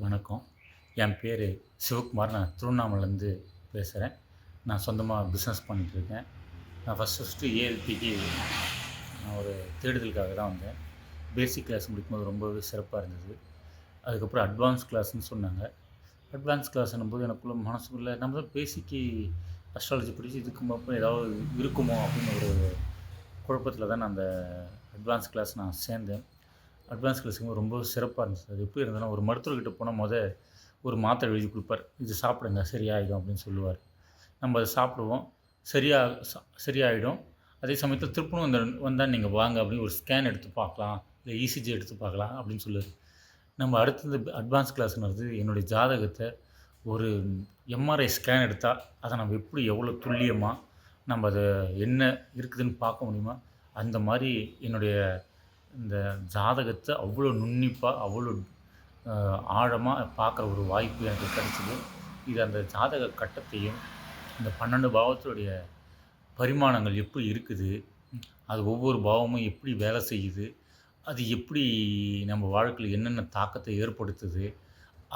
வணக்கம். என் பேர் சிவகுமார். நான் திருவண்ணாமலேருந்து பேசுகிறேன் நான் சொந்தமாக பிஸ்னஸ் பண்ணிகிட்ருக்கேன் நான் ஃபஸ்ட்டு ஃபஸ்ட்டு ஏஎல்பிக்கு நான் ஒரு தேடுதலுக்காக தான் வந்தேன். பேசிக் கிளாஸ் முடிக்கும்போது ரொம்பவே சிறப்பாக இருந்தது. அதுக்கப்புறம் அட்வான்ஸ் கிளாஸ்னு சொன்னாங்க. அட்வான்ஸ் கிளாஸ்னும் போது எனக்குள்ள மனசுக்குள்ளே நம்ம தான் பேசிக்கு அஸ்ட்ராலஜி பிடிச்சி இதுக்கு அப்புறம் ஏதாவது இருக்குமோ அப்படின்னு ஒரு குழப்பத்தில் தான் நான் அந்த அட்வான்ஸ் கிளாஸ் நான் சேர்ந்தேன். அட்வான்ஸ் கிளாஸுக்கு ரொம்ப சிறப்பாக இருந்துச்சு. அது எப்படி இருந்ததுன்னா ஒரு மருத்துவர்கிட்ட போனால் முத ஒரு மாத்திரை எழுதி கொடுப்பார். இது சாப்பிடுங்க சரியாயிடும் அப்படின்னு சொல்லுவார். நம்ம அதை சாப்பிடுவோம். சரியாக சரியாயிடும். அதே சமயத்தில் திருப்பணும் வந்து வந்தால் நீங்கள் வாங்க அப்படின்னு ஒரு ஸ்கேன் எடுத்து பார்க்கலாம். இல்லை இசிஜி எடுத்து பார்க்கலாம் அப்படின்னு சொல்லுவார். நம்ம அடுத்தது அட்வான்ஸ் கிளாஸ்ங்கிறது என்னுடைய ஜாதகத்தை ஒரு எம்ஆர்ஐ ஸ்கேன் எடுத்தால் அதை நம்ம எப்படி எவ்வளோ துல்லியமாக நம்ம அதை என்ன இருக்குதுன்னு பார்க்க முடியுமா? அந்த மாதிரி என்னுடைய இந்த ஜாதகத்தை அவ்வளோ நுண்ணிப்பாக அவ்வளோ ஆழமாக பார்க்குற ஒரு வாய்ப்பு எனக்கு கிடச்சிது. இது அந்த ஜாதக கட்டத்தையும் இந்த பன்னெண்டு பாவத்துடைய பரிமாணங்கள் எப்படி இருக்குது? அது ஒவ்வொரு பாவமும் எப்படி வேலை செய்யுது? அது எப்படி நம்ம வாழ்க்கையில் என்னென்ன தாக்கத்தை ஏற்படுத்துது?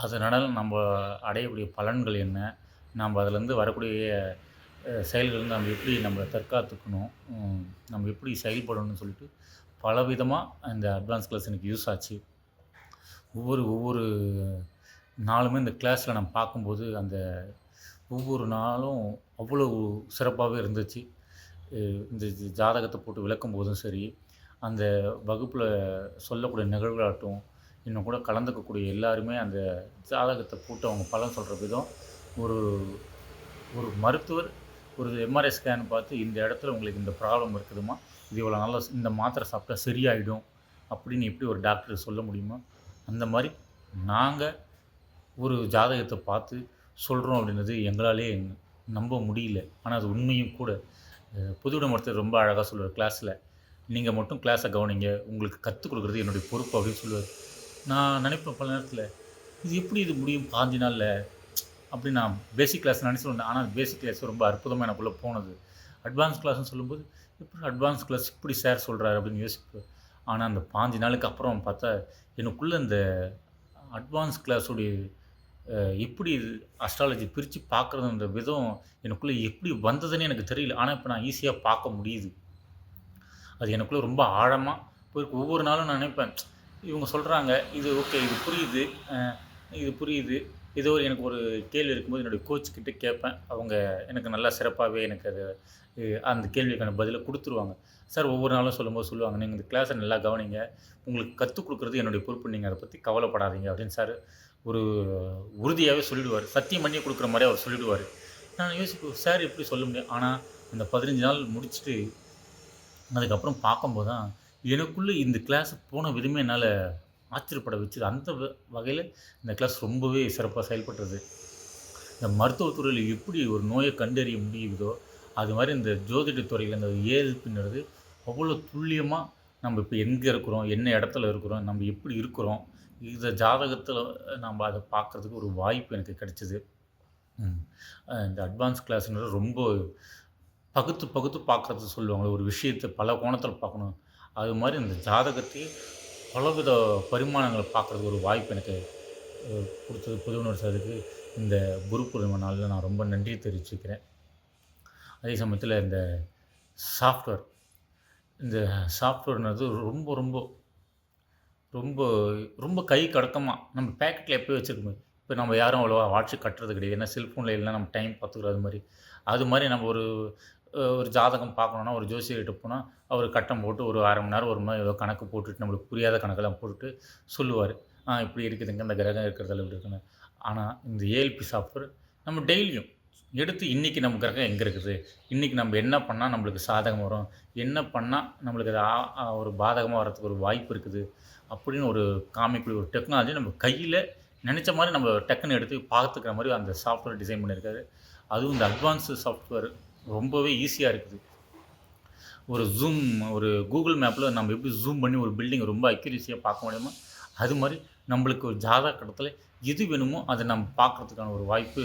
அதனால் நம்ம அடையக்கூடிய பலன்கள் என்ன? நம்ம அதுலேருந்து வரக்கூடிய செயல்கள் நம்ம எப்படி நம்மளை தற்காத்துக்கணும்? நம்ம எப்படி செயல்படணும்னு சொல்லிட்டு பலவிதமாக இந்த அட்வான்ஸ் கிளாஸ் எனக்கு யூஸ் ஆச்சு. ஒவ்வொரு ஒவ்வொரு நாளுமே இந்த கிளாஸில் நான் பார்க்கும்போது அந்த ஒவ்வொரு நாளும் அவ்வளோ சிறப்பாகவே இருந்துச்சு. இந்த ஜாதகத்தை போட்டு விளக்கும் போதும் சரி அந்த வகுப்பில் சொல்லக்கூடிய நிகழ்வுகளாகட்டும் இன்னும் கூட கலந்துக்கக்கூடிய எல்லாருமே அந்த ஜாதகத்தை போட்டு அவங்க பலன் சொல்கிற விதம் ஒரு ஒரு மருத்துவர் ஒரு எம்ஆர்ஐ ஸ்கேன் பார்த்து இந்த இடத்துல உங்களுக்கு இந்த ப்ராப்ளம் இருக்குதுமா இது இவ்வளோ நல்லா இந்த மாத்திரை சாப்பிட்டா சரியாயிடும் அப்படின்னு எப்படி ஒரு டாக்டர் சொல்ல முடியுமா? அந்த மாதிரி நாங்கள் ஒரு ஜாதகத்தை பார்த்து சொல்கிறோம் அப்படின்றது எங்களாலே நம்ப முடியல. ஆனால் அது உண்மையும் கூட. புதுவிட மருத்துவர் ரொம்ப அழகாக சொல்லுவார் கிளாஸில் நீங்கள் மட்டும் கிளாஸை கவனிங்க. உங்களுக்கு கற்றுக் கொடுக்குறது என்னுடைய பொறுப்பு அப்படின்னு சொல்லுவார். நான் நினைப்பேன் பல நேரத்தில் இது எப்படி இது முடியும்? பாஞ்சு நாளில் அப்படி நான் பேசிக் கிளாஸ் நினச்சி வந்தேன். ஆனால் பேசிக் கிளாஸ் ரொம்ப அற்புதமாக எனக்குள்ளே போனது. அட்வான்ஸ் கிளாஸ்னு சொல்லும்போது எப்படி அட்வான்ஸ் கிளாஸ் இப்படி சார் சொல்கிறாரு அப்படின்னு யோசிப்பேன். ஆனால் அந்த பாஞ்சு நாளுக்கு அப்புறம் பார்த்தா எனக்குள்ளே இந்த அட்வான்ஸ் கிளாஸுடைய எப்படி அஸ்ட்ராலஜி பிரித்து பார்க்குறதுன்ற விதம் எனக்குள்ளே எப்படி வந்ததுன்னு எனக்கு தெரியல. ஆனால் இப்போ நான் ஈஸியாக பார்க்க முடியுது. அது எனக்குள்ளே ரொம்ப ஆழமாக போயிருக்கு. ஒவ்வொரு நாளும் நான் நினைப்பேன் இவங்க சொல்கிறாங்க இது ஓகே இது புரியுது இது புரியுது இது ஒரு எனக்கு ஒரு கேள்வி இருக்கும்போது என்னுடைய கோச்சுக்கிட்ட கேட்பேன். அவங்க எனக்கு நல்லா சிறப்பாகவே எனக்கு அது அந்த கேள்விக்கான பதிலை கொடுத்துருவாங்க. சார் ஒவ்வொரு நாளும் சொல்லும்போது சொல்லுவாங்க நீங்கள் இந்த கிளாஸை நல்லா கவனிங்க. உங்களுக்கு கற்றுக் கொடுக்குறது என்னுடைய பொறுப்பு. நீங்கள் அதை பற்றி கவலைப்படாதீங்க. அப்படின்னு சார் ஒரு உறுதியாகவே சொல்லிடுவார். சத்தியம் பண்ணி கொடுக்குற மாதிரி அவர் சொல்லிடுவார். நான் யோசிப்பு சார் எப்படி சொல்ல முடியும்? ஆனால் அந்த பதினஞ்சு நாள் முடிச்சுட்டு அதுக்கப்புறம் பார்க்கும்போது தான் எனக்குள்ளே இந்த கிளாஸ் போன விதமே என்னால் ஆச்சரியப்பட வச்சுது அந்த வகையில் இந்த கிளாஸ் ரொம்பவே சிறப்பாக செயல்பட்டது. இந்த மருத்துவத்துறையில் எப்படி ஒரு நோயை கண்டறிய முடியுதோ அது மாதிரி இந்த ஜோதிட துறையில் இந்த ஏஎல்பின்றது அவ்வளோ துல்லியமாக நம்ம இப்போ எங்கே இருக்கிறோம் என்ன இடத்துல இருக்கிறோம் நம்ம எப்படி இருக்கிறோம் இந்த ஜாதகத்தில் நம்ம அதை பார்க்குறதுக்கு ஒரு வாய்ப்பு எனக்கு கிடைச்சிது. இந்த அட்வான்ஸ் கிளாஸ்ன்றது ரொம்ப பகுத்து பகுத்து பார்க்குறது சொல்லுவாங்க ஒரு விஷயத்தை பல கோணத்தில் பார்க்கணும். அது மாதிரி இந்த ஜாதகத்தையே பலவித பரிமாணங்களை பார்க்குறதுக்கு ஒரு வாய்ப்பு எனக்கு கொடுத்தது புதுவனர் சாருக்கு இந்த குரு பூர்ணிமை நாளில் நான் ரொம்ப நன்றி தெரிவிச்சுக்கிறேன். அதே சமயத்தில் இந்த சாஃப்ட்வேர் இந்த சாஃப்ட்வேர்னது ரொம்ப ரொம்ப ரொம்ப ரொம்ப கை கடக்கமாக நம்ம பேக்கெட்டில் எப்போயும் வச்சுருக்கோம் இப்போ நம்ம யாரும் அவ்வளோவா வாட்ச் கட்டுறது கிடையாது. ஏன்னா செல்ஃபோனில் இல்லைனா நம்ம டைம் பார்த்துக்கிறோம் அது மாதிரி. அது மாதிரி நம்ம ஒரு ஒரு ஜாதகம் பார்க்கணுன்னா ஒரு ஜோசியர்கிட்ட போனால் அவர் கட்டம் போட்டு ஒரு அரை மணி நேரம் ஒரு மாதிரி ஏதோ கணக்கு போட்டுட்டு நம்மளுக்கு புரியாத கணக்கெல்லாம் போட்டுட்டு சொல்லுவார். ஆ இப்படி இருக்குதுங்க இந்த கிரகம் இருக்கிறதால இப்படி இருக்குன்னு ஆனால் இந்த ஏஎல்பி சாஃப்ட்வேர் நம்ம டெய்லியும் எடுத்து இன்றைக்கி நம்ம கிரகம் எங்கே இருக்குது? இன்றைக்கி நம்ம என்ன பண்ணால் நம்மளுக்கு சாதகம் வரும்? என்ன பண்ணால் நம்மளுக்கு அது ஒரு பாதகமாக வரதுக்கு ஒரு வாய்ப்பு இருக்குது? அப்படின்னு ஒரு காமிக்கூடிய ஒரு டெக்னாலஜி நம்ம கையில் நினச்ச மாதிரி நம்ம டக்குன்னு எடுத்து பார்த்துக்கிற மாதிரி அந்த சாஃப்ட்வேர் டிசைன் பண்ணியிருக்காரு. அதுவும் இந்த அட்வான்ஸு சாஃப்ட்வேர் ரொம்பவே ஈஸியாக இருக்குது. ஒரு ஜூம் ஒரு கூகுள் மேப்பில் நம்ம எப்படி ஜூம் பண்ணி ஒரு பில்டிங் ரொம்ப அக்யூரேசியாக பார்க்க முடியுமோ அது மாதிரி நம்மளுக்கு ஒரு ஜாதக கடத்தில் எது வேணுமோ அதை நம்ம பார்க்குறதுக்கான ஒரு வாய்ப்பு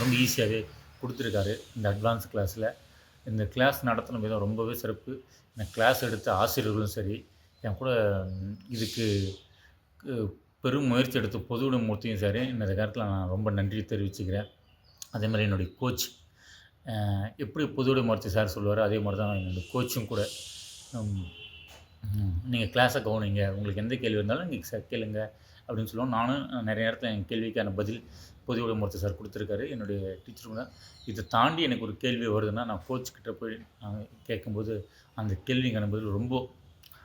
ரொம்ப ஈஸியாகவே கொடுத்துருக்காரு இந்த அட்வான்ஸ் கிளாஸில் இந்த கிளாஸ் நடத்தின விதம் ரொம்பவே சிறப்பு. இந்த கிளாஸ் எடுத்த ஆசிரியர்களும் சரி என் கூட இதுக்கு பெரும் முயற்சி எடுத்து பொதுவுடைமூர்த்தியும் சரி இந்த காலத்தில் நான் ரொம்ப நன்றி தெரிவிச்சுக்கிறேன். அதே மாதிரி என்னுடைய கோச் எப்படி பொதுவுடைமூர்த்தி சார் சொல்லுவார் அதே மாதிரி தான் என்னுடைய கோச்சும் கூட. நீங்கள் கிளாஸை கவனிங்க. உங்களுக்கு எந்த கேள்வி இருந்தாலும் நீங்கள் சார் கேளுங்க அப்படின்னு சொல்லுவோம். நானும் நிறைய நேரத்தில் என் கேள்விக்கான பதில் பொதுவுடைமூர்த்தி சார் கொடுத்துருக்காரு. என்னுடைய டீச்சருங்க தான் இதை தாண்டி எனக்கு ஒரு கேள்வி வருதுன்னா நான் கோச்சுக்கிட்ட போய் நான் கேட்கும்போது அந்த கேள்விக்கான பதில் ரொம்ப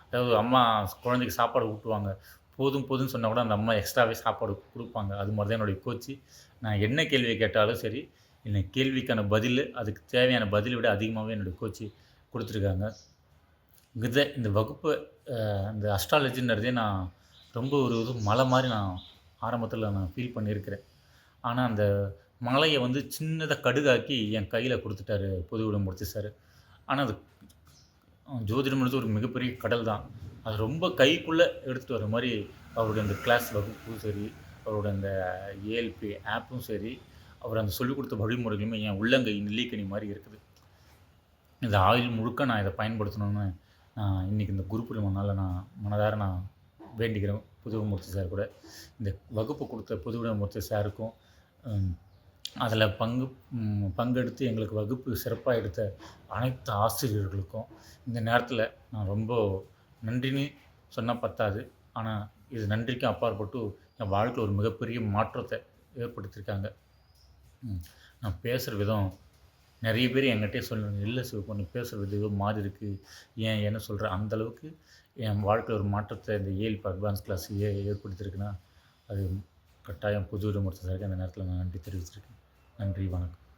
அதாவது அம்மா குழந்தைக்கு சாப்பாடு ஊட்டுவாங்க. போதும் போதும்னு சொன்னால் கூட அந்த அம்மா எக்ஸ்ட்ராவே சாப்பாடு கொடுப்பாங்க. அது மாதிரி தான் என்னுடைய கோச்சு நான் என்ன கேள்வியை கேட்டாலும் சரி என்னை கேள்விக்கான பதில் அதுக்கு தேவையான பதிலை விட அதிகமாகவே என்னுடைய கோச்சு கொடுத்துருக்காங்க. இதை இந்த வகுப்பு இந்த அஸ்ட்ராலஜின்றதே நான் ரொம்ப ஒரு இது மலை மாதிரி நான் ஆரம்பத்தில் நான் ஃபீல் பண்ணியிருக்கிறேன். ஆனால் அந்த மலையை வந்து சின்னதாக கடுகாக்கி என் கையில் கொடுத்துட்டாரு பொது பொதுவிடமூர்த்தி சார் ஆனால் அது ஜோதிடம்ன்றது ஒரு மிகப்பெரிய கடல் தான். அது ரொம்ப கைக்குள்ளே எடுத்துகிட்டு வர மாதிரி அவருடைய அந்த கிளாஸ் வகுப்பும் சரி அவரோட அந்த ஏஎல்பி ஆப்பும் சரி அவர் அந்த சொல்லிக் கொடுத்த வழிமுறைகளுமே என் உள்ளங்கை நெல்லிக்கணி மாதிரி இருக்குது. இந்த ஆயுள் முழுக்க நான் இதை பயன்படுத்தணும்னு நான் இன்றைக்கி இந்த குரு நான் மனதார நான் வேண்டிக்கிறேன் புதுவமூர்த்தி சார் கூட. இந்த வகுப்பு கொடுத்த புதுவிடமூர்த்தி சாருக்கும் அதில் பங்கு பங்கெடுத்து எங்களுக்கு வகுப்பு சிறப்பாக எடுத்த அனைத்து ஆசிரியர்களுக்கும் இந்த நேரத்தில் நான் ரொம்ப நன்றின்னு சொன்னால் பத்தாது. ஆனால் இது நன்றிக்கும் அப்பாற்பட்டு என் வாழ்க்கையில் ஒரு மிகப்பெரிய மாற்றத்தை ஏற்படுத்தியிருக்காங்க. நான் பேசுகிற விதம் நிறைய பேர் என்கிட்டே சொல்லுவாங்க இல்லை சிவப்பு நீ பேசுகிற விதம் மாறி இருக்குது ஏன் என்ன சொல்கிற அந்தளவுக்கு என் வாழ்க்கையில் ஒரு மாற்றத்தை இந்த ஏஎல்பி அட்வான்ஸ் கிளாஸ் ஏ ஏற்படுத்தியிருக்குன்னா அது கட்டாயம் புது விடுமுறை சாருக்கு அந்த நேரத்தில் நான் நன்றி தெரிவிச்சிருக்கேன். நன்றி வணக்கம்.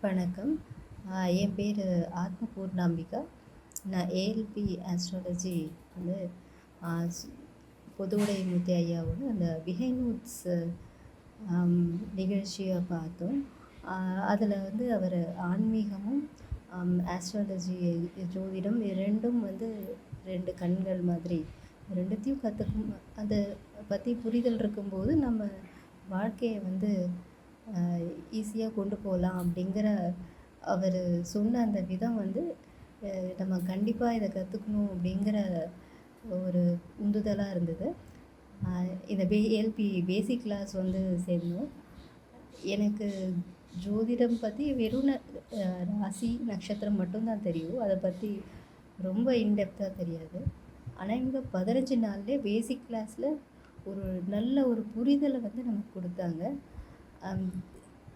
வணக்கம். என் பேர் ஆத்ம பூர்ணாம்பிகா நான் ஏஎல்பி ஆஸ்ட்ராலஜி வந்து பொதுவுடை மூர்த்தி ஐயாவோட அந்த பிஹைனூட்ஸ் நிகழ்ச்சியை பார்த்தோம். அதில் வந்து அவர் ஆன்மீகமும் ஆஸ்ட்ராலஜி ஜோதிடம் இரண்டும் வந்து ரெண்டு கண்கள் மாதிரி. ரெண்டுத்தையும் கற்றுக்கும் அதை பற்றி புரிதல் இருக்கும்போது நம்ம வாழ்க்கையை வந்து ஈஸியாக கொண்டு போகலாம் அப்படிங்கிற அவர் சொன்ன அந்த விதம் வந்து நம்ம கண்டிப்பாக இதை கற்றுக்கணும் அப்படிங்கிற ஒரு உந்துதலாக இருந்தது. இந்த பே எல்பி பேசிக் கிளாஸ் வந்து சேர்ந்தோம். எனக்கு ஜோதிடம் பற்றி வெறும் ராசி நட்சத்திரம் மட்டும்தான் தெரியும். அதை பற்றி ரொம்ப இன்டெப்த்தாக தெரியாது. ஆனால் இங்கே பதினஞ்சு நாள்லேயே பேசிக் கிளாஸில் ஒரு நல்ல ஒரு புரிதலை வந்து நமக்கு கொடுத்தாங்க.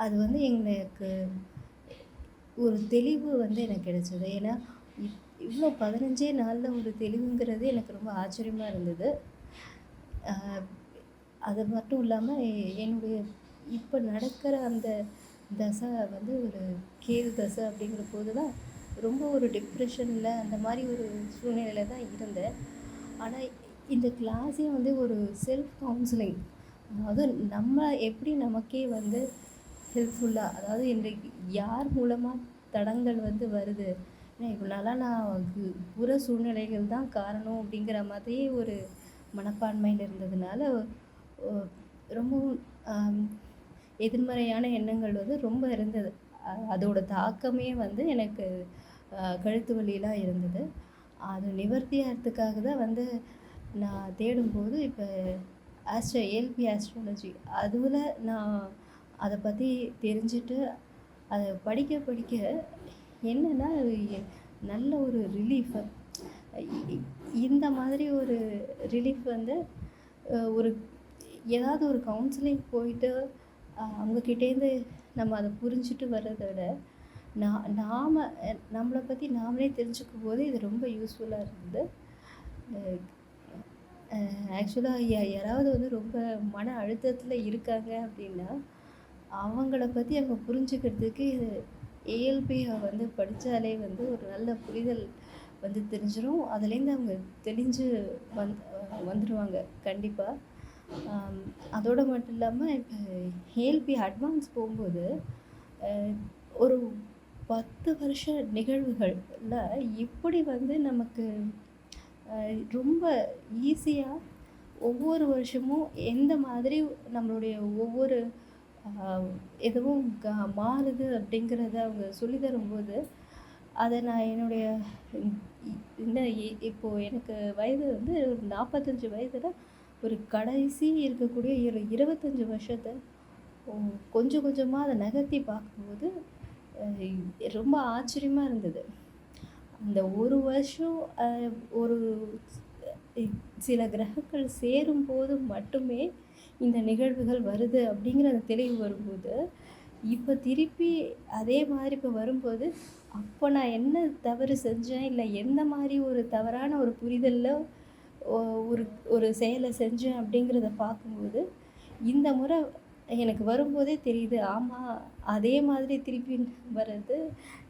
அது வந்து எங்களுக்கு ஒரு தெளிவு வந்து எனக்கு கிடைச்சது. ஏன்னா இவ்வளோ பதினஞ்சே நாளில் ஒரு தெளிவுங்கிறது எனக்கு ரொம்ப ஆச்சரியமாக இருந்தது. அது மட்டும் இல்லாமல் என்னுடைய இப்போ நடக்கிற அந்த தசை வந்து ஒரு கேது தசை அப்படிங்கிற போது தான் ரொம்ப ஒரு டிப்ரெஷனில் அந்த மாதிரி ஒரு சூழ்நிலையில் தான் இருந்தேன். ஆனால் இந்த கிளாஸே வந்து ஒரு செல்ஃப் கவுன்சிலிங் அதாவது நம்ம எப்படி நமக்கே வந்து ஹெல்ப்ஃபுல்லாக அதாவது இன்றைக்கு யார் மூலமாக தடங்கள் வந்து வருது? ஏன்னா இவ்வளோ நாளாக நான் கு- புற சூழ்நிலைகள் தான் காரணம் அப்படிங்கிற மாதிரியே ஒரு மனப்பான்மையில் இருந்ததுனால ரொம்பவும் எதிர்மறையான எண்ணங்கள் வந்து ரொம்ப இருந்தது. அதோட தாக்கமே வந்து எனக்கு கழுத்து வலியெலாம் இருந்தது. அது நிவர்த்தியாகிறதுக்காக தான் வந்து நான் தேடும்போது இப்போ ஆஸ்ட்ரோ ஏல்பி ஆஸ்ட்ராலஜி அதுவில் நான் அதை பற்றி தெரிஞ்சுட்டு அதை படிக்க படிக்க என்னென்னா அது நல்ல ஒரு ரிலீஃப் இந்த மாதிரி ஒரு ரிலீஃப் வந்து ஒரு ஏதாவது ஒரு கவுன்சிலிங் போயிட்டு அவங்கக்கிட்டேருந்து நம்ம அதை புரிஞ்சுட்டு வர்றதை விட நான் நாம் நம்மளை பற்றி நாமளே தெரிஞ்சுக்கும் போது இது ரொம்ப யூஸ்ஃபுல்லாக இருந்தது. ஆக்சுவலாக யாராவது வந்து ரொம்ப மன அழுத்தத்தில் இருக்காங்க அப்படின்னா அவங்கள பற்றி அவங்க புரிஞ்சுக்கிறதுக்கு ஏஎல்பியை வந்து படித்தாலே வந்து ஒரு நல்ல புரிதல் வந்து தெரிஞ்சிடும் அதுலேருந்து அவங்க தெளிஞ்சு வந் வந்துடுவாங்க கண்டிப்பாக அதோடு மட்டும் இல்லாமல் இப்போ ஏஎல்பி அட்வான்ஸ் போகும்போது ஒரு பத்து வருஷ நிகழ்வுகளில் இப்படி வந்து நமக்கு ரொம்ப ஈஸியாக ஒவ்வொரு வருஷமும் எந்த மாதிரி நம்மளுடைய ஒவ்வொரு எதுவும் க மாறுது அப்படிங்கிறத அவங்க சொல்லி தரும்போது அதை நான் என்னுடைய இந்த இப்போ எனக்கு வயது வந்து ஒரு நாற்பத்தஞ்சு வயதில் ஒரு கடைசி இருக்கக்கூடிய ஒரு இருபத்தஞ்சி வருஷத்தை கொஞ்சம் கொஞ்சமாக அதை நகர்த்தி பார்க்கும்போது ரொம்ப ஆச்சரியமாக இருந்தது. அந்த ஒரு வருஷம் ஒரு சில கிரகங்கள் சேரும்போது மட்டுமே இந்த நிகழ்வுகள் வருது அப்படிங்கிற அந்த தெளிவு வரும்போது இப்போ திருப்பி அதே மாதிரி இப்போ வரும்போது அப்போ நான் என்ன தவறு செஞ்சேன்? இல்லை எந்த மாதிரி ஒரு தவறான ஒரு புரிதலில் ஒரு ஒரு செயலை செஞ்சேன் அப்படிங்கிறத பார்க்கும்போது இந்த முறை எனக்கு வரும்போதே தெரியுது ஆமாம் அதே மாதிரி திருப்பி வர்றது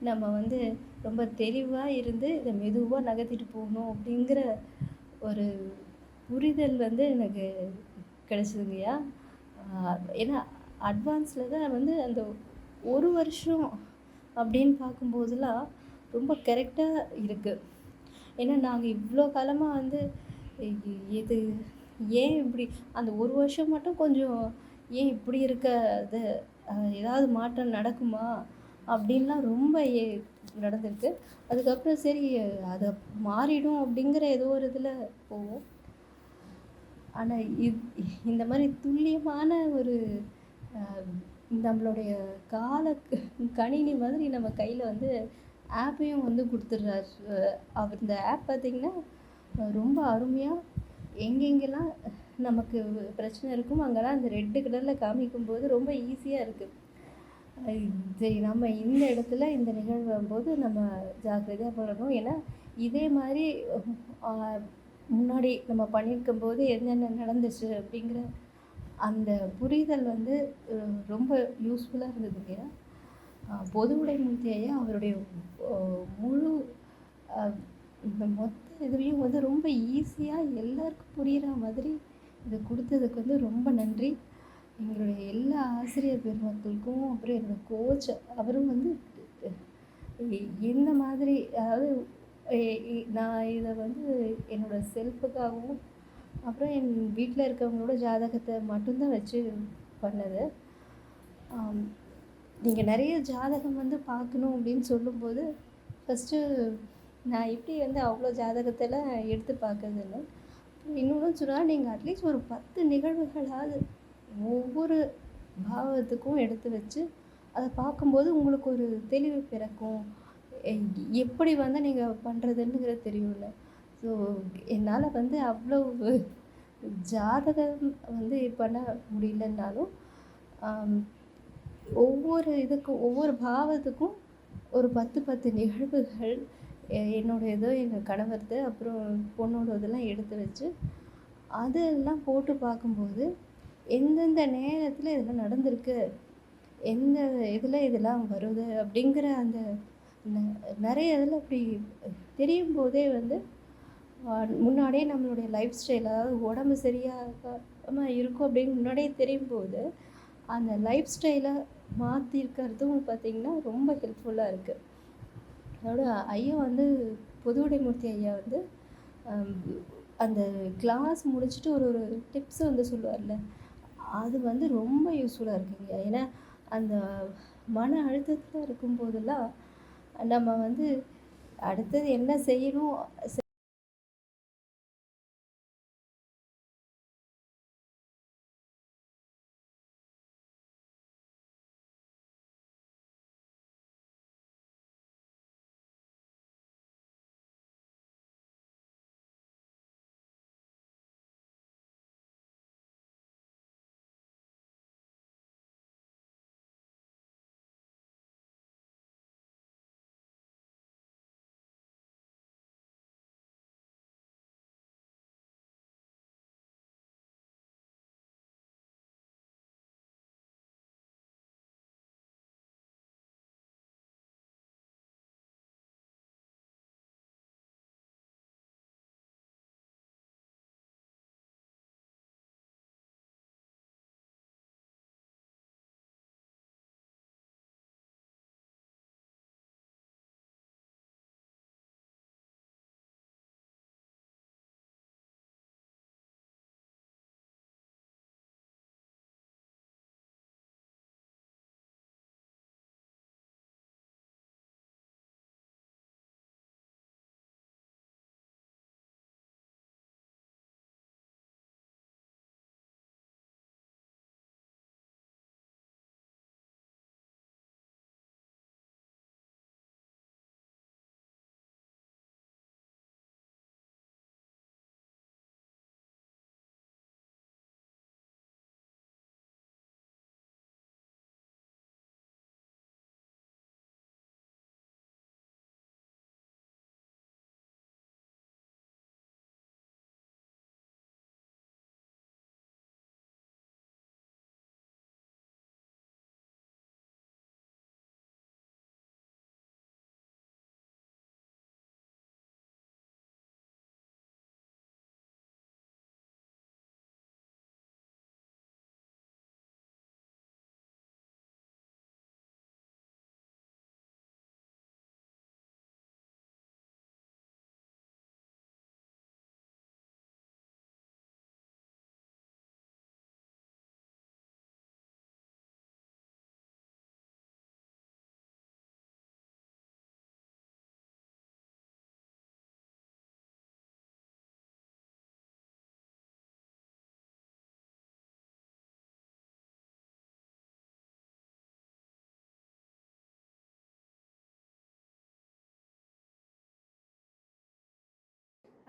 நம்ம வந்து ரொம்ப தெளிவாக இருந்து இதை மெதுவாக நகர்த்திட்டு போகணும் அப்படிங்கிற ஒரு புரிதல் வந்து எனக்கு கிடச்சிதுங்கய்யா ஏன்னா அட்வான்ஸில் தான் வந்து அந்த ஒரு வருஷம் அப்படின்னு பார்க்கும்போதெல்லாம் ரொம்ப கரெக்டாக இருக்குது ஏன்னா நாங்கள் இவ்வளோ காலமாக வந்து இது ஏன் இப்படி அந்த ஒரு வருஷம் மட்டும் கொஞ்சம் ஏன் இப்படி இருக்க அது ஏதாவது மாற்றம் நடக்குமா அப்படின்லாம் ரொம்ப ஏ நடந்திருக்கு. அதுக்கப்புறம் சரி அதை மாறிடும் அப்படிங்கிற ஏதோ ஒரு இதில் போவோம். ஆனால் இத் இந்த மாதிரி துல்லியமான ஒரு நம்மளுடைய கால கணினி மாதிரி நம்ம கையில் வந்து ஆப்பையும் வந்து கொடுத்துட்றாரு. அவர் இந்த ஆப் பார்த்திங்கன்னா ரொம்ப அருமையாக எங்கெங்கெல்லாம் நமக்கு பிரச்சனை இருக்கும் அங்கெல்லாம் அந்த ரெட்டு கலரில் காமிக்கும்போது ரொம்ப ஈஸியாக இருக்குது சரி நம்ம இந்த இடத்துல இந்த நிகழ்வு வரும்போது நம்ம ஜாக்கிரதையாக பண்ணணும் ஏன்னா இதே மாதிரி முன்னாடி நம்ம பண்ணியிருக்கும் போது என்னென்ன நடந்துச்சு அப்படிங்கிற அந்த புரிதல் வந்து ரொம்ப யூஸ்ஃபுல்லாக இருந்தது இல்லையா பொது உடை ஐயா அவருடைய முழு இந்த மொத்த இதுவையும் வந்து ரொம்ப ஈஸியாக எல்லாருக்கும் புரிகிற மாதிரி இதை கொடுத்ததுக்கு வந்து ரொம்ப நன்றி. எங்களுடைய எல்லா ஆசிரியர் பெருமக்களுக்கும், அப்புறம் என்னோட கோச் அவரும் வந்து இந்த மாதிரி அதாவது நான் இதை வந்து என்னோட செல்ஃபுக்காகவும், அப்புறம் என் வீட்டில் இருக்கவங்களோட ஜாதகத்தை மட்டும்தான் வச்சு பண்ணது. நீங்கள் நிறைய ஜாதகம் வந்து பார்க்கணும் அப்படின்னு சொல்லும்போது, ஃபர்ஸ்ட்டு நான் எப்படி வந்து அவ்வளோ ஜாதகத்தெல்லாம் எடுத்து பார்க்கறதில்ல. இன்னொன்று சொன்னால் நீங்கள் அட்லீஸ்ட் ஒரு 10 நிகழ்வுகளாவது ஒவ்வொரு பாவத்துக்கும் எடுத்து வச்சு, அதை பார்க்கும்போது உங்களுக்கு ஒரு தெளிவு பிறக்கும். எப்படி வந்து நீங்கள் பண்ணுறதுங்கிற தெரியும்ல. ஸோ என்னால் வந்து அவ்வளவு ஜாதகம் வந்து பண்ண முடியலன்னாலும், ஒவ்வொரு இதுக்கும் ஒவ்வொரு பாவத்துக்கும் ஒரு 10, 10 நிகழ்வுகள் எ என்னோடயது, எங்கள் கணவரது, அப்புறம் பொண்ணோட இதெல்லாம் எடுத்து வச்சு, அதெல்லாம் போட்டு பார்க்கும்போது, எந்தெந்த நேரத்தில் இதெல்லாம் நடந்திருக்கு, எந்த இதில் இதெல்லாம் வருது? அப்படிங்கிற அந்த நிறைய இதில் அப்படி தெரியும் போதே வந்து, முன்னாடியே நம்மளுடைய லைஃப் ஸ்டைல் அதாவது உடம்பு சரியாக இருக்கும் அப்படின்னு முன்னாடியே தெரியும்போது, அந்த லைஃப் ஸ்டைலை மாற்றிருக்கிறதும் பார்த்திங்கன்னா ரொம்ப ஹெல்ப்ஃபுல்லாக இருக்குது அதோட ஐயா வந்து பொதுவுடை மூர்த்தி ஐயா வந்து அந்த கிளாஸ் முடிச்சுட்டு ஒரு ஒரு டிப்ஸ் வந்து சொல்லுவார்ல, அது வந்து ரொம்ப யூஸ்ஃபுல்லாக இருக்குங்க. ஏன்னா, அந்த மன அழுத்தத்தில் இருக்கும்போதெல்லாம், நம்ம வந்து அடுத்தது என்ன செய்யணும்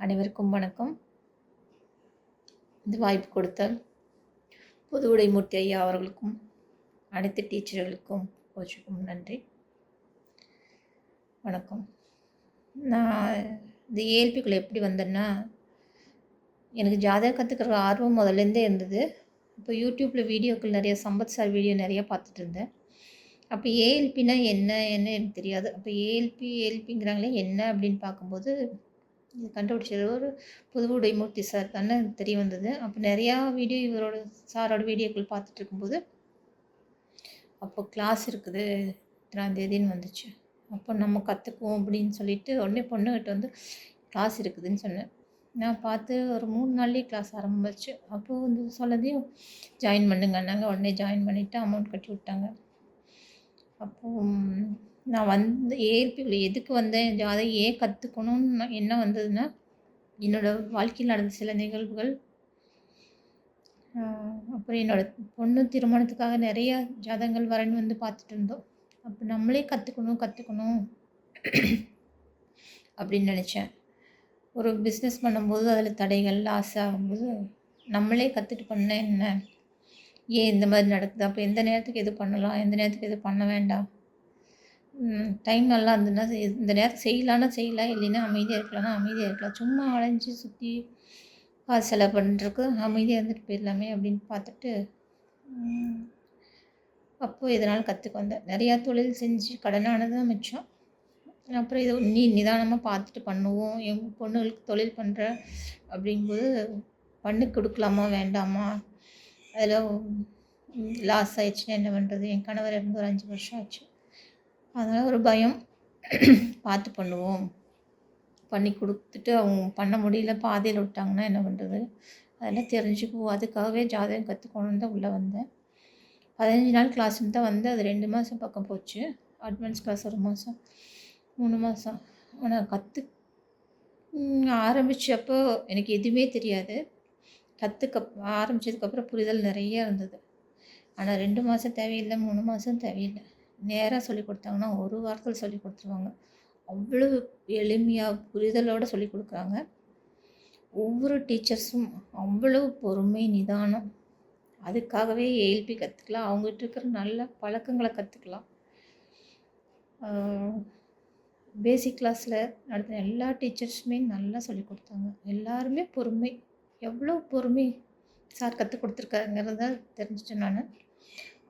அனைவருக்கும் வணக்கம். இந்த வாய்ப்பு கொடுத்த புது உடைமூர்த்தி ஐயா அவர்களுக்கும், அனைத்து டீச்சர்களுக்கும், கோச்சுக்கும் நன்றி. வணக்கம். நான் இந்த ஏஎல்பிக்குள்ளே எப்படி வந்தேன்னா, எனக்கு ஜாதகம் கற்றுக்கிற ஆர்வம் முதல்லேருந்தே இருந்தது. இப்போ யூடியூப்பில் வீடியோக்கள் நிறைய சம்பத் சார் வீடியோ நிறையா பார்த்துட்டு இருந்தேன். அப்போ ஏஎல்பினா என்ன என்ன எனக்கு தெரியாது அப்போ ஏஎல்பி ஏஎல்பிங்கிறாங்களே என்ன அப்படின்னு பார்க்கும்போது இது கண்டுபிடிச்சது. ஒரு புதுவுடைமூர்த்தி சார் தானே தெரிய வந்தது. அப்போ நிறையா வீடியோ இவரோட சாரோட வீடியோக்கள் பார்த்துட்டு இருக்கும்போது அப்போ கிளாஸ் இருக்குது இத்தனாம் தேதின்னு வந்துச்சு. அப்போ நம்ம கற்றுக்குவோம் அப்படின்னு சொல்லிட்டு உடனே பொண்ணுகிட்ட வந்து கிளாஸ் இருக்குதுன்னு சொன்னேன். நான் பார்த்து ஒரு மூணு நாள்லேயே கிளாஸ் ஆரம்பிச்சு அப்போது வந்து சொல்லதையும் ஜாயின் பண்ணுங்கன்னாங்க உடனே ஜாயின் பண்ணிவிட்டு அமௌண்ட் கட்டி விட்டாங்க. அப்போது நான் வந்து ஏஎல்பிக்குள்ள எதுக்கு வந்தேன்? அதை ஏன் கற்றுக்கணும்னு நான் என்ன வந்ததுன்னா என்னோடய வாழ்க்கையில் நடந்த சில நிகழ்வுகள். அப்புறம் என்னோடய பொண்ணு திருமணத்துக்காக நிறைய ஜாதகங்கள் வரன்னு வந்து பார்த்துட்டு இருந்தோம். அப்போ நம்மளே கற்றுக்கணும் கற்றுக்கணும் அப்படின்னு நினச்சேன். ஒரு பிஸ்னஸ் பண்ணும்போது அதில் தடைகள் லாஸ் ஆகும்போது நம்மளே கற்றுட்டு பண்ண என்ன? ஏன் இந்த மாதிரி நடக்குது? அப்போ எந்த நேரத்துக்கு எது பண்ணலாம்? எந்த நேரத்துக்கு எது பண்ண வேண்டாம்? டைம் நல்லா இருந்ததுன்னா செய்- இந்த நேரம் செய்யலான்னா செய்யலாம் இல்லைன்னா அமைதியாக இருக்கலாம்னா அமைதியாக இருக்கலாம். சும்மா அலைஞ்சு சுற்றி காசு செலவு பண்ணுறதுக்கு அமைதியாக இருந்துட்டு போயிடலாமே அப்படின்னு பார்த்துட்டு அப்போது இதனால் கற்றுக்க வந்தேன். நிறையா தொழில் செஞ்சு கடனானது தான் மிச்சம். அப்புறம் இதை நீ நிதானமாக பார்த்துட்டு பண்ணுவோம். என் பொண்ணுகளுக்கு தொழில் பண்ணுற அப்படிங்கும்போது பண்ணு கொடுக்கலாமா வேண்டாமா? அதில் லாஸ் ஆயிடுச்சுன்னா என்ன பண்ணுறது என் கணவர் இருந்து ஒரு அஞ்சு வருஷம் ஆச்சு. அதனால் ஒரு பயம். பார்த்து பண்ணுவோம். பண்ணி கொடுத்துட்டு அவங்க பண்ண முடியல பாதையில் விட்டாங்கன்னா என்ன பண்ணுறது அதெல்லாம் தெரிஞ்சுக்குவோம். அதுக்காகவே ஜாதகம் கற்றுக்கணுன்னு தான் உள்ளே வந்தேன். பதினஞ்சு நாள் கிளாஸ்னு தான் வந்து அது ரெண்டு மாதம் பக்கம் போச்சு. அட்வான்ஸ் கிளாஸ் ஒரு மாதம் மூணு மாதம் ஆனால் கற்று ஆரம்பித்தப்போ எனக்கு எதுவுமே தெரியாது. கற்றுக்க ஆரம்பித்ததுக்கப்புறம் புரிதல் நிறைய இருந்தது. ஆனால் ரெண்டு மாதம் தேவையில்லை மூணு மாதம் தேவையில்லை. நேராக சொல்லி கொடுத்தாங்கன்னா ஒரு வாரத்தில் சொல்லி கொடுத்துருவாங்க. அவ்வளோ எளிமையாக புரிதலோடு சொல்லி கொடுக்குறாங்க. ஒவ்வொரு டீச்சர்ஸும் அவ்வளோ பொறுமை நிதானம். அதுக்காகவே ஏஎல்பி கற்றுக்கலாம் அவங்ககிட்ட இருக்கிற நல்ல பழக்கங்களை கற்றுக்கலாம் பேசிக் கிளாஸில் நடத்தின எல்லா டீச்சர்ஸுமே நல்லா சொல்லி கொடுத்தாங்க. எல்லாருமே பொறுமை. எவ்வளோ பொறுமை சார் கற்றுக் கொடுத்துருக்காங்கிறத தெரிஞ்சிட்டேன் நான்.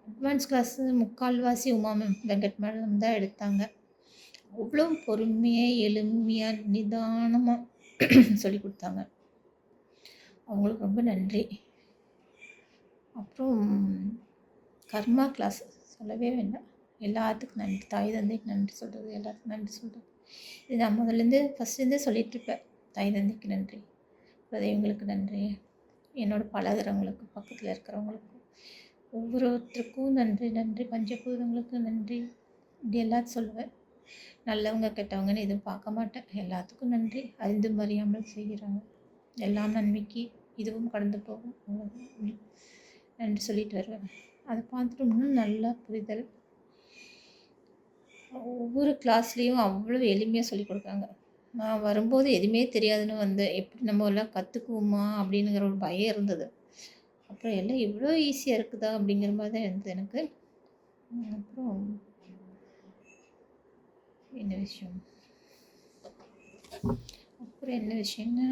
அட்வான்ஸ் கிளாஸு முக்கால்வாசி உமா மேம் வெங்கட் மேடம் தான் எடுத்தாங்க. அவ்வளோ பொறுமையாக எளிமையாக நிதானமாக சொல்லி கொடுத்தாங்க. அவங்களுக்கு ரொம்ப நன்றி. அப்புறம் கர்மா கிளாஸ் சொல்லவே வேண்டாம். எல்லாத்துக்கும் நன்றி. தாய் தந்தைக்கு நன்றி சொல்கிறது எல்லாத்துக்கும் நன்றி சொல்கிறது இது நான் முதல்லேருந்து ஃபஸ்ட்லேருந்தே சொல்லிகிட்ருப்பேன் தாய் தந்தைக்கு நன்றி. குலதெய்வங்களுக்கு நன்றி. என்னோட பழகிறவங்களுக்கு பக்கத்தில் இருக்கிறவங்களுக்கும் ஒவ்வொருத்தருக்கும் நன்றி நன்றி. பஞ்சபூதங்களுக்கு நன்றி. இப்படி எல்லாத்தையும் சொல்லுவேன். நல்லவங்க கெட்டவங்கன்னு எதுவும் பார்க்க மாட்டேன். எல்லாத்துக்கும் நன்றி. அறிந்தும் அறியாமல் செய்கிறாங்க. எல்லாம் நன்மைக்கு இதுவும் கடந்து போகும். நன்றி சொல்லிட்டு வருவேன். அதை பார்த்துட்டு நல்லா புரிதல். ஒவ்வொரு கிளாஸ்லேயும் அவ்வளோ எளிமையாக சொல்லி கொடுக்குறாங்க. நான் வரும்போது எதுவுமே தெரியாதுன்னு வந்து எப்படி நம்ம எல்லாம் கற்றுக்குவோமா அப்படிங்கிற ஒரு பயம் இருந்தது. அப்புறம் எல்லாம் இவ்வளோ ஈஸியாக இருக்குதா அப்படிங்கிற மாதிரி தான் இருந்தது எனக்கு. அப்புறம் என்ன விஷயம்? அப்புறம் என்ன விஷயம்னா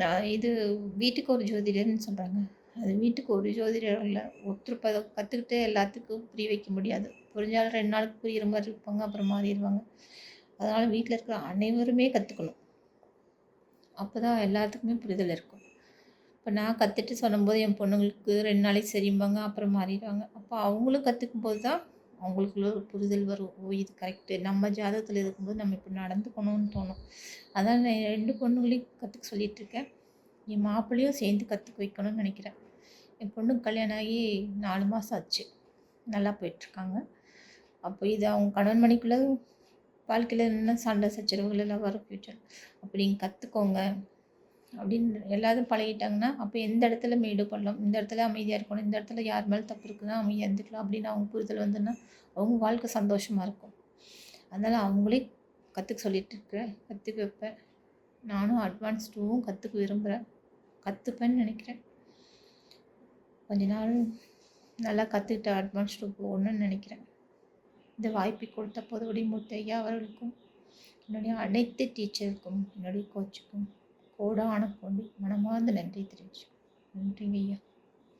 நான் இது வீட்டுக்கு ஒரு ஜோதிடர்னு சொல்கிறாங்க அது வீட்டுக்கு ஒரு ஜோதிடர் இல்லை. ஒருத்தர் ப கற்றுக்கிட்டே கற்றுக்கிட்டு எல்லாத்துக்கும் புரிய வைக்க முடியாது. புரிஞ்சாலும் ரெண்டு நாளுக்கு புரிகிற மாதிரி இருப்பாங்க அப்புறம் மாறிடுவாங்க. அதனால் வீட்டில் இருக்கிற அனைவருமே கற்றுக்கணும் அப்போ தான் எல்லாத்துக்குமே புரிதல் இருக்கும். இப்போ நான் கற்றுட்டு சொல்லும்போது என் பொண்ணுங்களுக்கு ரெண்டு நாளைக்கு சரிம்பாங்க அப்புறம் மாறிடுவாங்க. அப்போ அவங்களும் கற்றுக்கும் போது தான் அவங்களுக்குள்ள ஒரு புரிதல் வரும். ஓ இது கரெக்டு நம்ம ஜாதகத்தில் இருக்கும்போது நம்ம இப்படி நடந்துக்கணும்னு தோணும். அதான் நான் ரெண்டு பொண்ணுங்களையும் கற்றுக்க சொல்லிகிட்ருக்கேன் இருக்கேன். என் மாப்பிள்ளையும் சேர்ந்து கற்றுக்க வைக்கணும்னு நினைக்கிறேன். என் பொண்ணுக்கு கல்யாணம் ஆகி நாலு மாதம் ஆச்சு. நல்லா போயிட்டுருக்காங்க அப்போ இது அவங்க கணவன் மணிக்குள்ளே வாழ்க்கையில் என்ன சண்டை சச்சரவுகள் எல்லாம் வரும் ஃப்யூச்சர் அப்படி நீங்கள் கற்றுக்கோங்க அப்படின்னு எல்லாரும் பழகிட்டாங்கன்னா அப்போ எந்த இடத்துல மேடு பண்ணலாம் இந்த இடத்துல அமைதியாக இருக்கணும் இந்த இடத்துல யார் மேலே தப்பு இருக்குன்னா அமைதியாக இருந்துக்கலாம் அப்படின்னு அவங்க புரிதல் வந்துன்னா அவங்க வாழ்க்கை சந்தோஷமாக இருக்கும். அதனால் அவங்களே கற்றுக்க சொல்லிட்டு இருக்கிறேன் கற்றுக்க வைப்பேன் நானும் அட்வான்ஸ் டூவும் கற்றுக்க விரும்புகிறேன் கற்றுப்பேன்னு நினைக்கிறேன். கொஞ்ச நாள் நல்லா கற்றுக்கிட்ட அட்வான்ஸ் டூ போகணும்னு நினைக்கிறேன். இந்த வாய்ப்பை கொடுத்த போதோடைய மூர்த்தி ஐயா அவர்களுக்கும் என்னுடைய அனைத்து டீச்சருக்கும் என்னுடைய கோச்சுக்கும் கோடான கொண்டு மனமார்ந்த நன்றி தெரிவிச்சு நன்றிங்க ஐயா